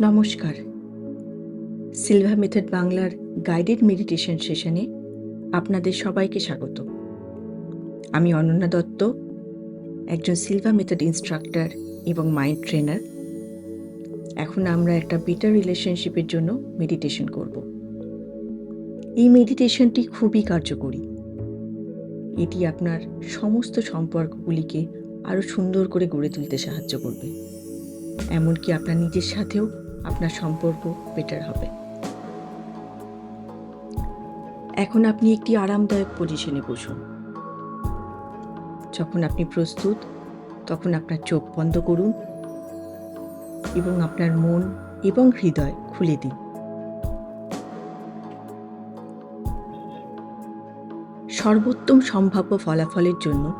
নমস্কার। Silva method বাংলার guided meditation সেশনে আপনাদের সবাইকে স্বাগত। আমি অনন্যা দত্ত, একজন সিলভা মেথড ইনস্ট্রাক্টর এবং মাইন্ড ট্রেনার এখন আমরা একটা বেটার রিলেশনশিপের জন্য মেডিটেশন করব। এই মেডিটেশনটি খুবই কার্যকরী। এটি আপনার সমস্ত সম্পর্কগুলিকে আরও সুন্দর করে গড়ে তুলতে সাহায্য করবে। এমনকি আপনার নিজের সাথেও আপনার সম্পর্ক বেটার হবে। এখন আপনি একটি আরামদায়ক পজিশনে বসুন। যখন আপনি প্রস্তুত, তখন আপনার চোখ বন্ধ করুন এবং আপনার মন এবং হৃদয় খুলে দিন। সর্বোত্তম সম্ভাব্য ফলাফলের জন্য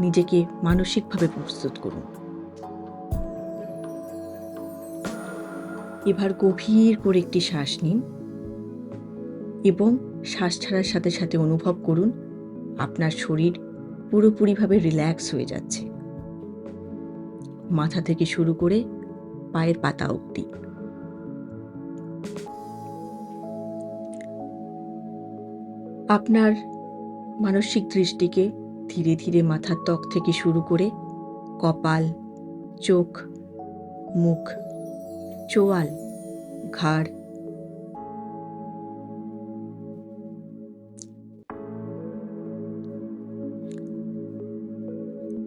নিজেকে মানসিকভাবে প্রস্তুত করুন। এবার গভীর করে একটি শ্বাস নিন এবং শ্বাস ছাড়ার সাথে সাথে অনুভব করুন, আপনার শরীর পুরোপুরিভাবে রিল্যাক্স হয়ে যাচ্ছে। মাথা থেকে শুরু করে পায়ের পাতা অবধি। আপনার মানসিক দৃষ্টিকে ধীরে ধীরে মাথার ত্বক থেকে শুরু করে কপাল, চোখ, মুখ চোয়াল, ঘাড়।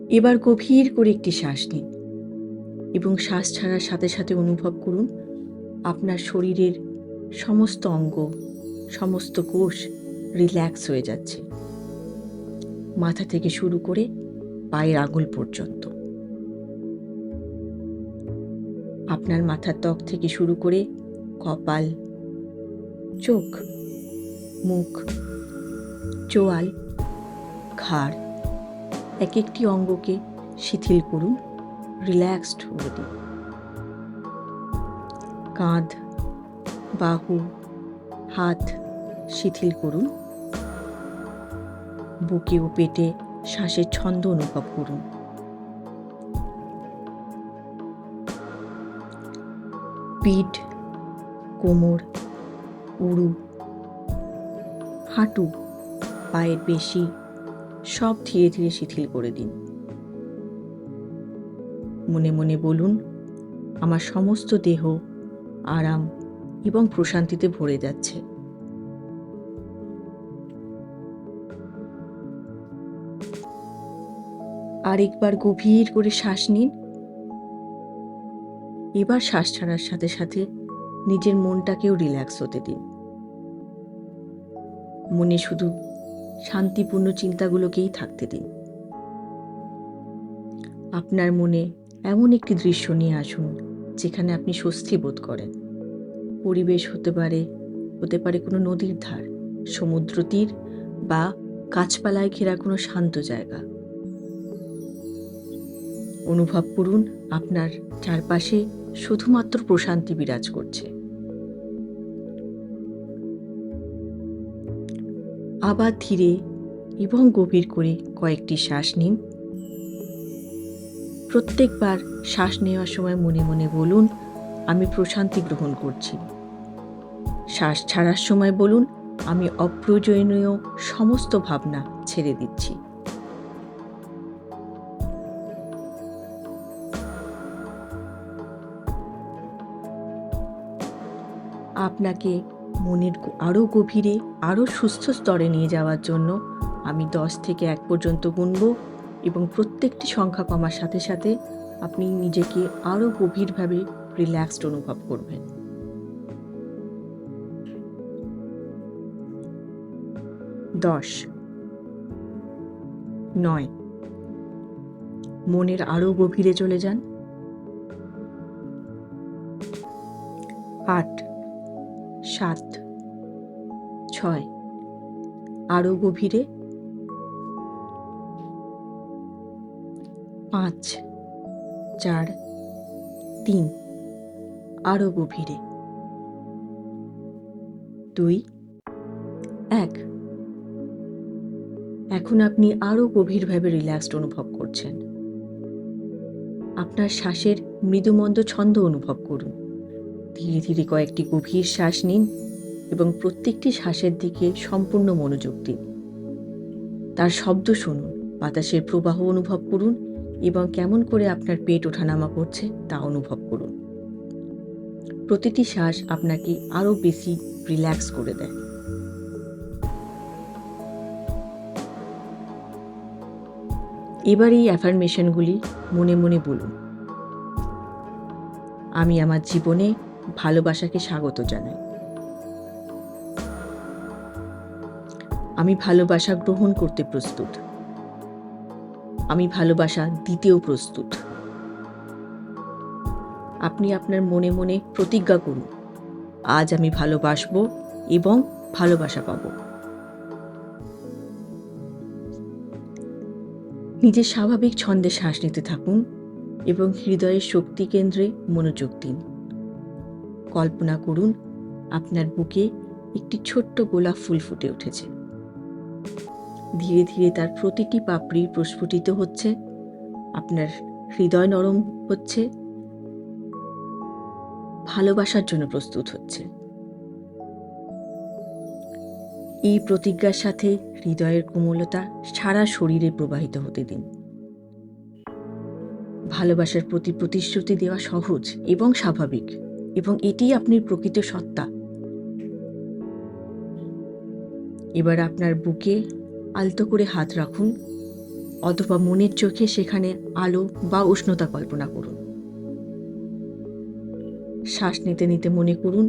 এবার গভীর করে একটি শ্বাস নিন এবং শ্বাস ছাড়ার সাথে সাথে অনুভব করুন আপনার শরীরের সমস্ত অঙ্গ, সমস্ত কোষ রিল্যাক্স হয়ে যাচ্ছে। মাথা থেকে শুরু করে পায়ের আঙুল পর্যন্ত। আপনার মাথার ত্বক থেকে শুরু করে কপাল, চোখ, মুখ, চোয়াল, ঘাড়, এক একটি অঙ্গকে শিথিল করুন, রিল্যাক্সড করে দিন কাঁধ, বাহু, হাত শিথিল করুন। বুকে ও পেটে শ্বাসের ছন্দ অনুভব করুন। পিঠ, কোমর উড়ু হাঁটু, পায়ের পেশি, সব ধীরে ধীরে শিথিল করে দিন। মনে মনে বলুন, আমার সমস্ত দেহ আরাম এবং প্রশান্তিতে ভরে যাচ্ছে। আরেকবার গভীর করে শ্বাস নিন। এবার শ্বাস ছাড়ার সাথে সাথে নিজের মনটাকেও রিল্যাক্স হতে দিন। মনে শুধু শান্তিপূর্ণ চিন্তাগুলোকেই থাকতে দিন। আপনার মনে এমন একটি দৃশ্য নিয়ে আসুন, যেখানে আপনি স্বস্তি বোধ করেন। পরিবেশ হতে পারে হতে পারে কোনো নদীর ধার, সমুদ্র তীর বা গাছপালায় ঘেরা কোনো শান্ত জায়গা। অনুভব করুন, আপনার চারপাশে শুধুমাত্র প্রশান্তি বিরাজ করছে। আবার ধীরে এবং গভীর করে কয়েকটি শ্বাস নিন। প্রত্যেকবার শ্বাস নেওয়ার সময় মনে মনে বলুন, আমি প্রশান্তি গ্রহণ করছি। শ্বাস ছাড়ার সময় বলুন, আমি অপ্রয়োজনীয় সমস্ত ভাবনা ছেড়ে দিচ্ছি। আপনাকে মনের আরও গভীরে আরও সুস্থ স্তরে নিয়ে যাওয়ার জন্য আমি দশ থেকে এক পর্যন্ত গুনব এবং প্রত্যেকটি সংখ্যা কমার সাথে সাথে আপনি নিজেকে আরও গভীরভাবে রিল্যাক্সড অনুভব করবেন। দশ। নয়। মনের আরও গভীরে চলে যান। আট। সাত। ছয়। আরও গভীরে। পাঁচ। চার। তিন। আরও গভীরে। দুই। এক। এখন আপনি আরও গভীরভাবে রিল্যাক্সড অনুভব করছেন। আপনার শ্বাসের মৃদুমন্দ ছন্দ অনুভব করুন। ধীরে ধীরে কয়েকটি গভীর শ্বাস নিন এবং প্রত্যেকটি শ্বাসের দিকে সম্পূর্ণ মনোযোগ দিন। তার শব্দ শুনুন, বাতাসের প্রবাহ অনুভব করুন এবং কেমন করে আপনার পেট ওঠানামা করছে তা অনুভব করুন। প্রতিটি শ্বাস আপনাকে আরও বেশি রিল্যাক্স করে দেয়। এবার এই অ্যাফার্মেশনগুলি মনে মনে বলুন। আমি আমার জীবনে ভালোবাসাকে স্বাগত জানাই। আমি ভালোবাসা গ্রহণ করতে প্রস্তুত। আমি ভালোবাসা দিতেও প্রস্তুত। আপনি আপনার মনে মনে প্রতিজ্ঞা করুন, আজ আমি ভালোবাসবো এবং ভালোবাসা পাব। নিজের স্বাভাবিক ছন্দে শ্বাস নিতে থাকুন এবং হৃদয়ের শক্তি কেন্দ্রে মনোযোগ দিন। কল্পনা করুন, আপনার বুকে একটি ছোট্ট গোলাপ ফুল ফুটে উঠেছে। ধীরে ধীরে তার প্রতিটি পাপড়ি প্রস্ফুটিত হচ্ছে, আপনার হৃদয় নরম হচ্ছে, ভালোবাসার জন্য প্রস্তুত হচ্ছে। এই প্রতিজ্ঞার সাথে হৃদয়ের কোমলতা সারা শরীরে প্রবাহিত হতে দিন। ভালোবাসার প্রতি প্রতিশ্রুতি দেওয়া সহজ এবং স্বাভাবিক। এবং এটিই আপনি প্রকৃত সত্তা। এবার আপনার বুকে আলতো করে হাত রাখুন, অথবা মনের চোখে সেখানে আলো বা উষ্ণতা কল্পনা করুন। শ্বাস নিতে নিতে মনে করুন,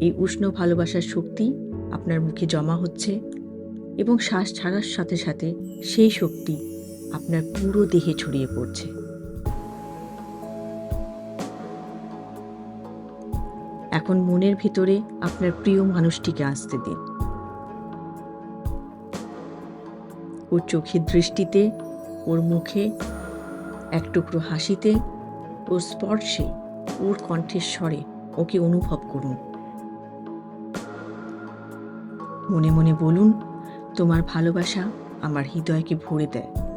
এই উষ্ণ ভালোবাসার শক্তি আপনার মুখে জমা হচ্ছে এবং শ্বাস ছাড়ার সাথে সাথে সেই শক্তি আপনার পুরো দেহে ছড়িয়ে পড়ছে। এখন মনের ভিতরে আপনার প্রিয় মানুষটিকে আসতে দিন। ওর চোখের দৃষ্টিতে, ওর মুখে, এক টুকরো হাসিতে, ওর স্পর্শে, ওর কণ্ঠের স্বরে ওকে অনুভব করুন। মনে মনে বলুন, তোমার ভালোবাসা আমার হৃদয়কে ভরে দেয়।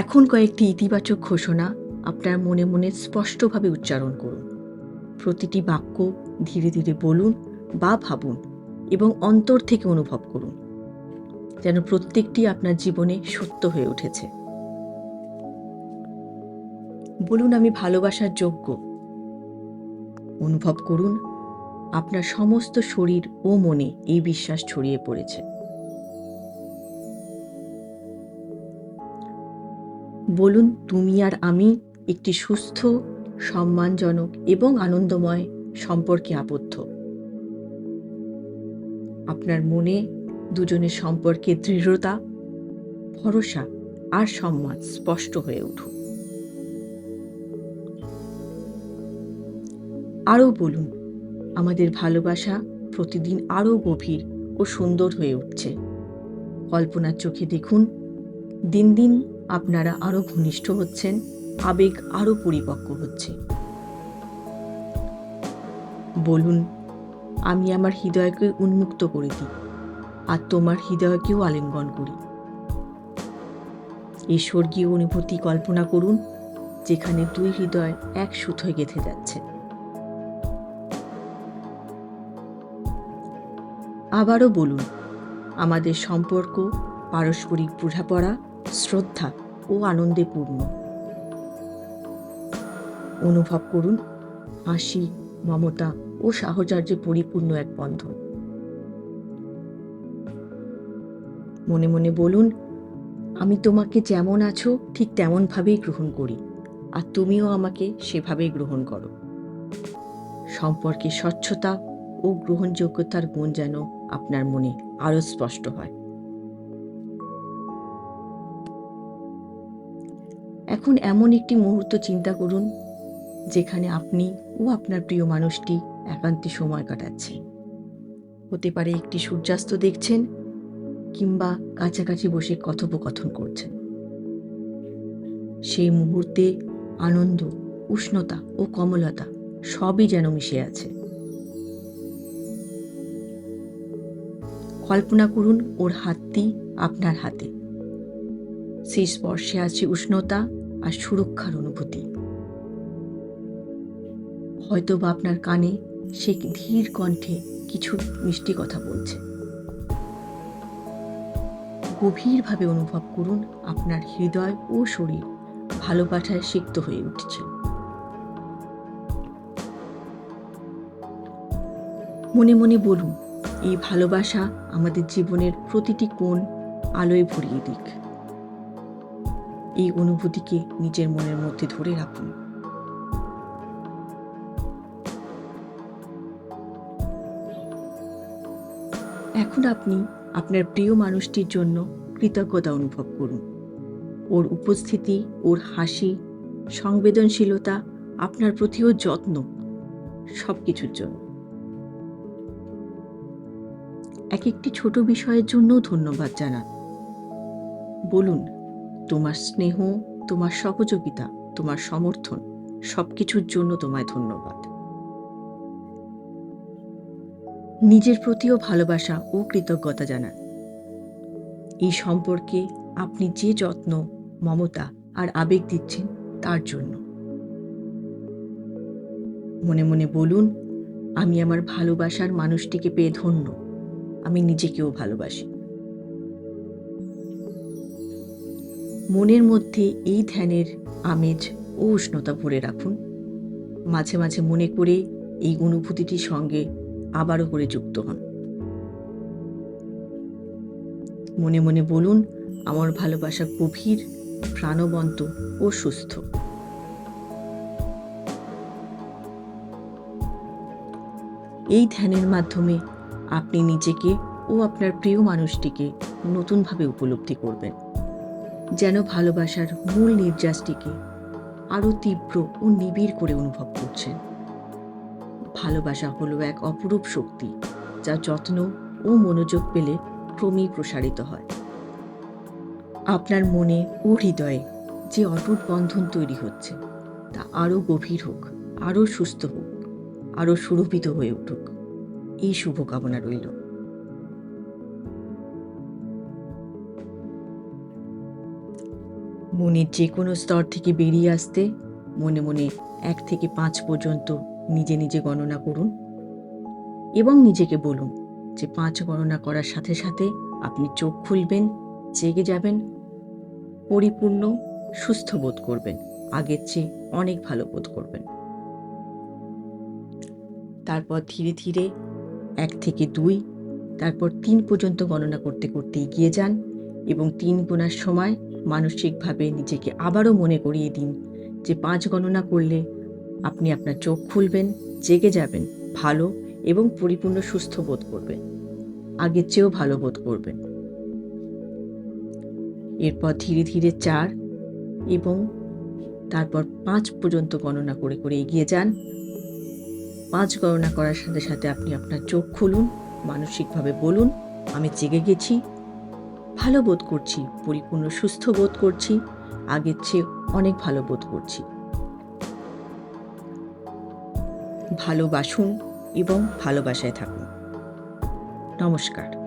এখন কয়েকটি ইতিবাচক ঘোষণা আপনার মনে মনে স্পষ্টভাবে উচ্চারণ করুন। প্রতিটি বাক্য ধীরে ধীরে বলুন বা ভাবুন এবং অন্তর থেকে অনুভব করুন। যেন প্রত্যেকটি আপনার জীবনে সত্য হয়ে উঠেছে। বলুন, আমি ভালোবাসার যোগ্য। অনুভব করুন, আপনার সমস্ত শরীর ও মনে এই বিশ্বাস ছড়িয়ে পড়েছে। বলুন তুমি আর আমি একটি সুস্থ, সম্মানজনক এবং আনন্দময় সম্পর্কে আবদ্ধ। আপনার মনে দুজনের সম্পর্কে দৃঢ়তা, ভরসা আর সম্মান স্পষ্ট হয়ে উঠুন আরও বলুন, আমাদের ভালোবাসা প্রতিদিন আরও গভীর ও সুন্দর হয়ে উঠছে। কল্পনার চোখে দেখুন, দিন দিন আপনারা আরও ঘনিষ্ঠ হচ্ছেন, আবেগ আরও পরিপক্ক হচ্ছে। বলুন, আমি আমার হৃদয়কে উন্মুক্ত করে দিই আর তোমার হৃদয়কেও আলিঙ্গন করি। এই স্বর্গীয় অনুভূতি কল্পনা করুন, যেখানে দুই হৃদয় এক সুতোয় গেঁথে যাচ্ছে। আবারও বলুন, আমাদের সম্পর্ক, পারস্পরিক বোঝাপড়া শ্রদ্ধা ও আনন্দে পূর্ণ। অনুভব করুন হাসি, মমতা ও সাহচর্যে পরিপূর্ণ এক বন্ধন। মনে মনে বলুন, আমি তোমাকে যেমন আছো, ঠিক তেমনভাবেই গ্রহণ করি, আর তুমিও আমাকে সেভাবেই গ্রহণ করো। সম্পর্কে স্বচ্ছতা ও গ্রহণযোগ্যতার গুণ যেন আপনার মনে আরও স্পষ্ট হয়। এখন এমন একটি মুহূর্ত চিন্তা করুন, যেখানে আপনি ও আপনার প্রিয় মানুষটি একান্তে সময় কাটাচ্ছে হতে পারে একটি সূর্যাস্ত দেখছেন, কিংবা কাছাকাছি বসে কথোপকথন করছেন। সেই মুহূর্তে আনন্দ, উষ্ণতা ও কমলতা সবই যেন মিশে আছে। কল্পনা করুন ওর হাতটি আপনার হাতে। সেই স্পর্শে আছে উষ্ণতা আর সুরক্ষার অনুভূতি। হয়তো বা আপনার কানে সে ধীর কণ্ঠে কিছু মিষ্টি কথা বলছে। গভীরভাবে অনুভব করুন আপনার হৃদয় ও শরীর ভালোবাসায় সিক্ত হয়ে উঠছে। মনে মনে বলুন, এই ভালোবাসা আমাদের জীবনের প্রতিটি কোণ আলোয় ভরিয়ে দিক। এই অনুভূতিকে নিজের মনের মধ্যে ধরে রাখুন। এখন আপনি আপনার প্রিয় মানুষটির জন্য কৃতজ্ঞতা অনুভব করুন। ওর উপস্থিতি, ওর হাসি, সংবেদনশীলতা আপনার প্রতি ওর যত্ন সব কিছুর জন্য। এক একটি ছোট বিষয়ের জন্য ধন্যবাদ জানান। বলুন তোমার স্নেহ, তোমার সহযোগিতা, তোমার সমর্থন, সবকিছুর জন্য তোমায় ধন্যবাদ। নিজের প্রতিও ভালোবাসা ও কৃতজ্ঞতা জানান। এই সম্পর্কে আপনি যে যত্ন, মমতা আর আবেগ দিচ্ছেন তার জন্য। মনে মনে বলুন, আমি আমার ভালোবাসার মানুষটিকে পেয়ে ধন্য। আমি নিজেকেও ভালোবাসি। মনের মধ্যে এই ধ্যানের আমেজ ও উষ্ণতা ভরে রাখুন। মাঝে মাঝে মনে করে এই অনুভূতিটির সঙ্গে আবারও করে যুক্ত হন। মনে মনে বলুন, আমার ভালোবাসা গভীর, প্রাণবন্ত ও সুস্থ। এই ধ্যানের মাধ্যমে আপনি নিজেকে ও আপনার প্রিয় মানুষটিকে নতুনভাবে উপলব্ধি করবেন। যেন ভালোবাসার মূল নির্যাসটিকে আরও তীব্র ও নিবিড় করে অনুভব করছেন। ভালোবাসা হলো এক অপরূপ শক্তি, যা যত্ন ও মনোযোগ পেলে ক্রমেই প্রসারিত হয়। আপনার মনে ও হৃদয়ে যে অটুট বন্ধন তৈরি হচ্ছে, তা আরও গভীর হোক, আরও সুস্থ হোক, আরও সুরভিত হয়ে উঠুক। এই শুভকামনা রইল। মনের যে কোনো স্তর থেকে বেরিয়ে আসতে মনে মনে এক থেকে পাঁচ পর্যন্ত নিজে নিজে গণনা করুন এবং নিজেকে বলুন যে পাঁচ গণনা করার সাথে সাথে আপনি চোখ খুলবেন, জেগে যাবেন, পরিপূর্ণ, সুস্থ বোধ করবেন, আগের চেয়ে অনেক ভালো বোধ করবেন। তারপর ধীরে ধীরে এক থেকে দুই, তারপর তিন পর্যন্ত গণনা করতে করতে এগিয়ে যান এবং তিন গোনার সময় মানসিকভাবে নিজেকে আবারও মনে করিয়ে দিন যে পাঁচ গণনা করলে আপনি আপনার চোখ খুলবেন, জেগে যাবেন, ভালো এবং পরিপূর্ণ সুস্থ বোধ করবেন, আগের চেয়েও ভালো বোধ করবেন। এরপর ধীরে ধীরে চার এবং তারপর পাঁচ পর্যন্ত গণনা করে করে এগিয়ে যান। পাঁচ গণনা করার সাথে সাথে আপনি আপনার চোখ খুলুন, মানসিকভাবে বলুন, আমি জেগে গেছি। ভালো বোধ করছি, পরিপূর্ণ, সুস্থ বোধ করছি, আগের চেয়ে অনেক ভালো বোধ করছি। ভালোবাসুন এবং ভালোবাসায় থাকুন। নমস্কার।